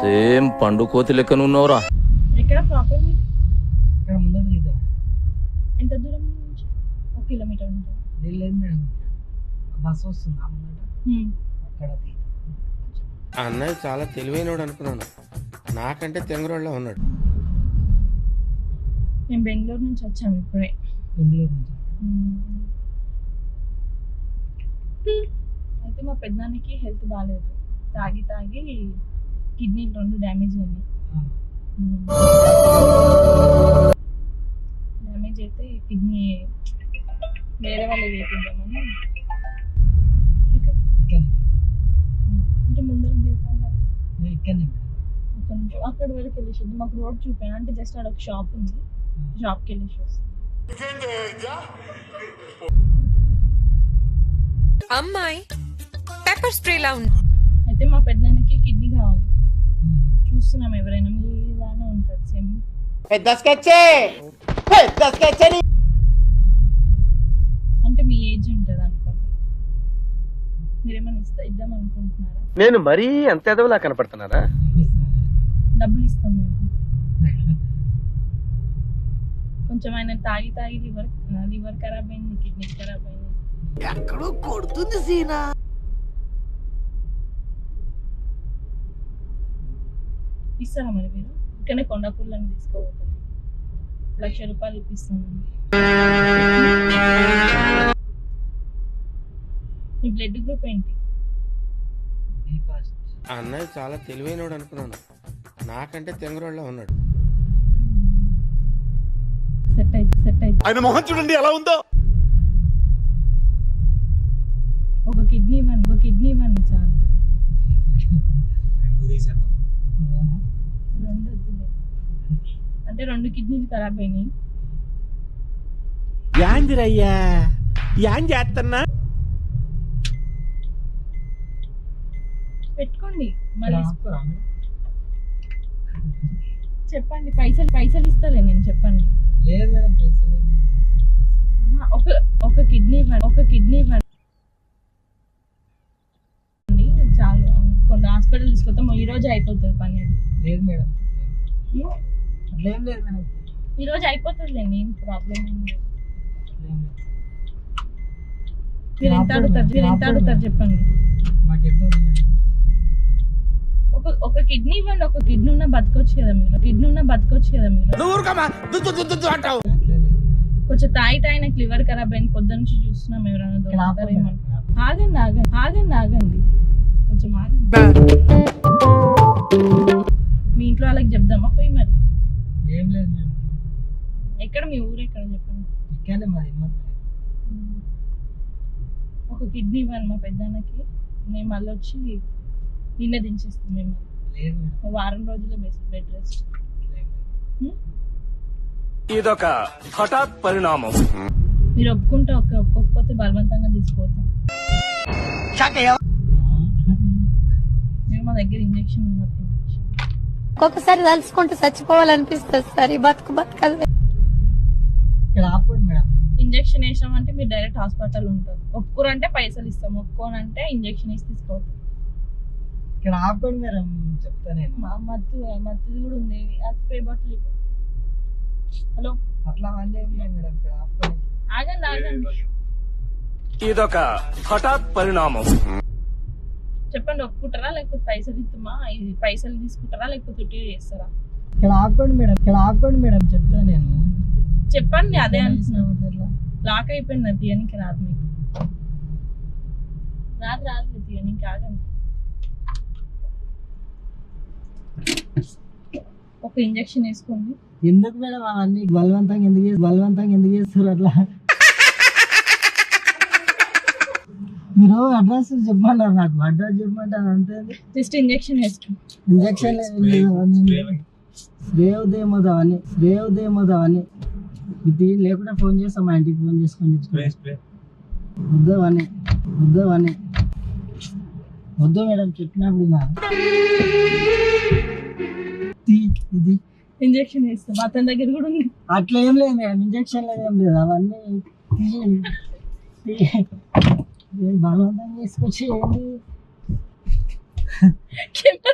Same పండు కోతి లెక్కనున్నావురా. ఎక్కడ ప్రాపర్ ఇక్కడ ముందర దిగుతాం. ఎంత దూరం నుంచి? ఒక కిలోమీటర్ ఉంటుంది. లేదు లేదు మేడం బస్సు వస్తుంది ఆ ముందట. అక్కడ కొంచెం ఆ అన్నయ్య చాలా తెలివైనవాడు అనుకున్నాను. నాకంటే తెంగరోళ్ళ ఉన్నాడు. మేము బెంగళూరు నుంచి వచ్చాము ఇప్పుడే. బెంగళూరు నుంచి. అయితే మా పెద్దనాన్నకి హెల్త్ బాగాలేదు తాగి తాగి కిడ్నీలు రెండు డ్యామేజ్ ఆ, డ్యామేజ్ అయితే కిడ్నీ వేరే వాళ్ళు వేపిద్దామని. అంటే ముందర దిగుతాం కదా. అక్కడ వరకు వెళ్ళేసి మాకు రోడ్ చూపాను. అంటే జస్ట్ ఆడ ఒక షాప్ ఉంది. షాప్కి వెళ్ళేసి వస్తాం అమ్మాయి పెప్పర్ స్ప్రేలా ఉంది అయితే మా పెద్దనాన్నకి కిడ్నీ కావాలి ఉమ్. చూస్తున్నాం ఎవరైనా మీ ఇలానే ఉంటుంది సేమ్. అంటే మీ ఏజ్ ఉంటుంది అనుకోండి. మీరేమైనా ఇస్తా ఇద్దాం అనుకుంటున్నారా? నేను మరీ అంత ఎదవలా కనపడుతున్నారా. డబ్బులు ఇస్తాం మేము. కొంచెం ఆయన తాగి తాగి లివర్ లివర్ ఖరాబ్ అయింది కిడ్నీ ఖరాబ్ అయింది. ఎక్కడో కొడుతుంది సీనా. ఇస్తారా మరి మీరు? ఇక్కడనే కొండాపూర్లను తీసుకోబోతాను లక్ష రూపాయలు ఇప్పిస్తాను. మీ బ్లడ్ గ్రూప్ ఏంటి. ఆ అన్నయ్య చాలా తెలివైనవాడు అనుకున్నాను. నాకంటే తెంగరోళ్ళ ఉన్నాడు. సెట్ అయితే సెట్ అయితే ఆయన మొహం చూడండి ఎలా ఉందో. ఒక కిడ్నీ ఇవ్వండి ఒక కిడ్నీ ఇవ్వండి అంటే రెండు కిడ్నీలు ఖరాబ్ అయినాయి. యాందిరయ్యా యాన్ చేస్తున్నా పెట్టుకోండి మళ్ళీ? చెప్పండి పైసలు పైసలు ఇస్తాలే నేను చెప్పండి. లేదు మేడం పైసలు ఒక ఒక కిడ్నీ ఒక కిడ్నీ ఇవ్వండి చాలు. కొన్ని హాస్పిటల్ తీసుకొస్తాం ఈ రోజు అయిపోతుంది పని. లేదు మేడం. అట్లేం లేదు మేడం. ఈ రోజు అయిపోతుందిలేండి ఏం ప్రాబ్లం ఏం లేదు. మీరు ఎంత అడుగుతారు మీరు ఎంత అడుగుతారు చెప్పండి. ఒక ఒక కిడ్నీ ఇవ్వండి ఒక కిడ్నీ ఉన్న బతకొచ్చు కదా మీరు. కిడ్నీ ఉన్న బతకొచ్చు కదా మీరు. కొంచెం తాయి తాయి నాకు లివర్ ఖరాబ్ అయింది పొద్దు నుంచి చూస్తున్నాం ఎవరైనా దొరుకుతారేమో. ఆగండి ఆగండి ఆగండి ఆగండి. కొంచెం ఆగండి. ఏం లేదు మేడం. ఎక్కడ మీ ఊరు ఎక్కడ చెప్పండి? మాది హిమ్మత్ ఒక కిడ్నీ ఇవ్వండి మా పెద్దన్నకి. మేము మళ్ళీ వచ్చి నిన్న దించేస్తాం మేము వారం రోజులే బెస్ట్ బెడ్ రెస్ట్. ఇదొక హఠాత్ పరిణామం. మీరు ఒప్పుకుంటే ఒక ఒప్పుకోకపోతే బలవంతంగా తీసుకుపోతాం. మీరు మా దగ్గర ఇంజక్షన్ ఉన్నది ఇంజక్షన్ ఒక్కొక్కసారి తలుచుకుంటూ చచ్చిపోవాలనిపిస్తుంది సార్ ఈ బతుకు బతకదు ఇంజక్షన్ వేసామంటే మీరు డైరెక్ట్ హాస్పిటల్ ఉంటారు. ఒప్పుకోరంటే పైసలు ఇస్తాం ఒప్పుకోనంటే ఇంజక్షన్ వేసి తీసుకోవద్దు. ఇక్కడ ఆపండి మేడం చెప్తా నేను. మా మత్తు మత్తుది కూడా ఉంది. ఆ స్ప్రే బాటిల్. హలో? అట్లా లేదు మేడం ఇక్కడ ఆపండి. ఆగండి ఆగండి. ఇదొక హఠాత్ పరిణామం. చెప్పండి ఒప్పుకుంటారా? లేకపోతే పైసలు ఇస్తామా ఇది పైసలు తీసుకుంటారా? లేకపోతే ఉట్టి చేస్తారా? ఇక్కడ ఆపండి మేడం ఇక్కడ ఆపండి మేడం చెప్తా నేను. చెప్పండి అదే అంటున్నాను? లాక్ అయిపోయింది అది తీయనికి రాదు మీకు. రాదు రాదు తీయనికి ఆగండి. ఒక ఇంజక్షన్ వేసుకోండి. ఎందుకు మేడం అవన్నీ బలవంతంగా ఎందుకు బలవంతంగా ఎందుకు చేస్తారు అట్లా? మీరు అడ్రస్ చెప్పమన్నారు నాకు? అడ్రస్ చెప్పమంటే అదంతే జస్ట్ ఇంజక్షన్ వేసుకోండి ఇంజక్షన్ రేవుదేమోదు అవన్నీ రేవుదేమోదు అవన్నీ ఇది లేకుండా ఫోన్ చేస్తాం మా ఇంటికి ఫోన్ చేసుకొని చెప్తాను వద్దు అవన్నీ వద్దు మేడం చెప్పినప్పుడు ఇది- ఇది. ఇంజక్షన్ వేస్తాం అతని దగ్గర కూడా ఉంది. అట్లా ఏం లేదు మేడం ఇంజక్షన్ లేదు ఏం లేదు. అవన్నీ బలవంతం తీసుకొచ్చి ఏంది? కెమెరా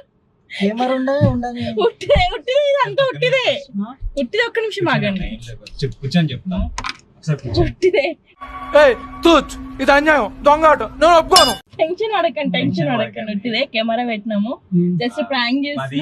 కెమెరా ఉండదు ఉండదు ఉట్టిదే ఉట్టిదే ఇదంతా ఉట్టిదే. ఆ? ఉట్టిదే ఒక్క నిమిషం ఆగండి. చెప్పు కూర్చొని చెప్తా. ఒకసారి కూర్చో ఉట్టిదే. తూచ్ ఇది అన్యాయం దొంగ ఆట నేను ఒప్పుకోను. టెన్షన్ పడకండి టెన్షన్ పడకండి. ఉట్టిదే కెమెరా పెట్టినాము. జస్ట్ ప్రాంక్ చేసి.